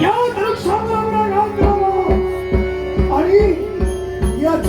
Yeah, that's something I'm you. going to do. Ali, yeah,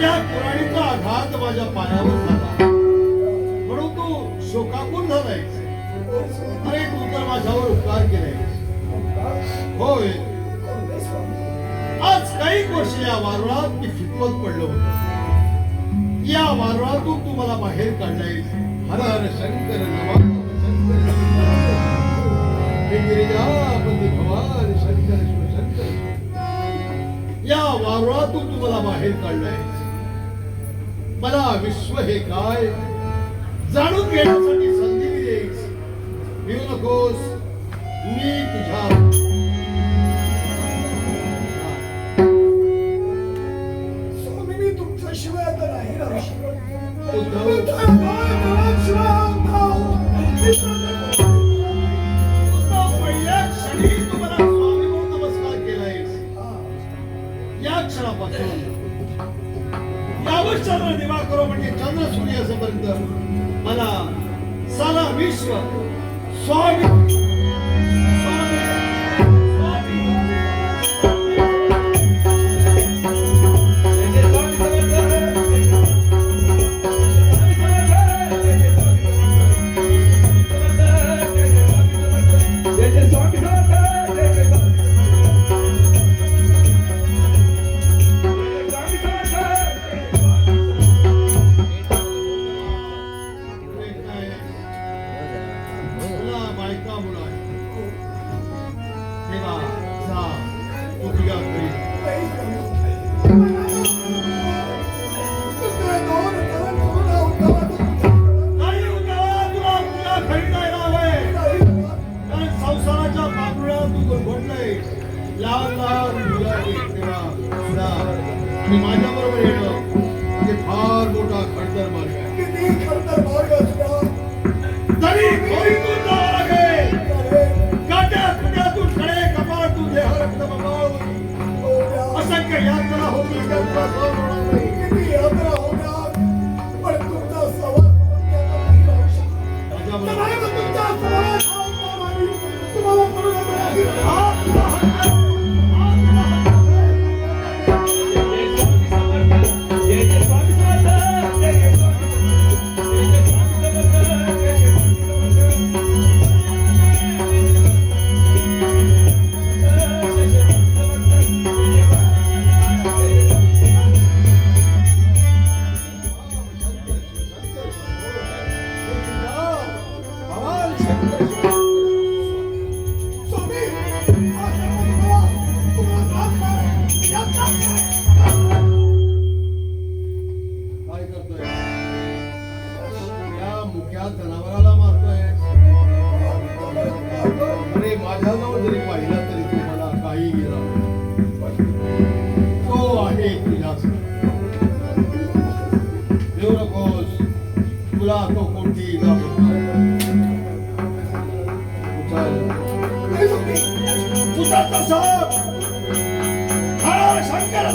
त्या कुराणीचा आघात माझ्या पायावर झाला. परंतु शोकाकून झालाय. अरे तू तर माझ्यावर उपकार केलाय. होय. आज काही वर्ष या वारुळात मी फिकवत पडलो होतो. या वारुळातून तू मला बाहेर काढलाय हर हर शंकर गिरिजापती या वारुळातून तू मला बाहेर काढलाय मला विश्व हे काय? जाणून घेण्यासाठी संधी दिलीस नकोस मी तुझ्या మన సలా విశ్వ స్వామి चुकून घडलंय लाल लहान मुलांना आणि माझ्या बरोबर येणं म्हणजे फार मोठा खडतर मार्ग खडतर मार्ग 부산도 섬 바람을 상가라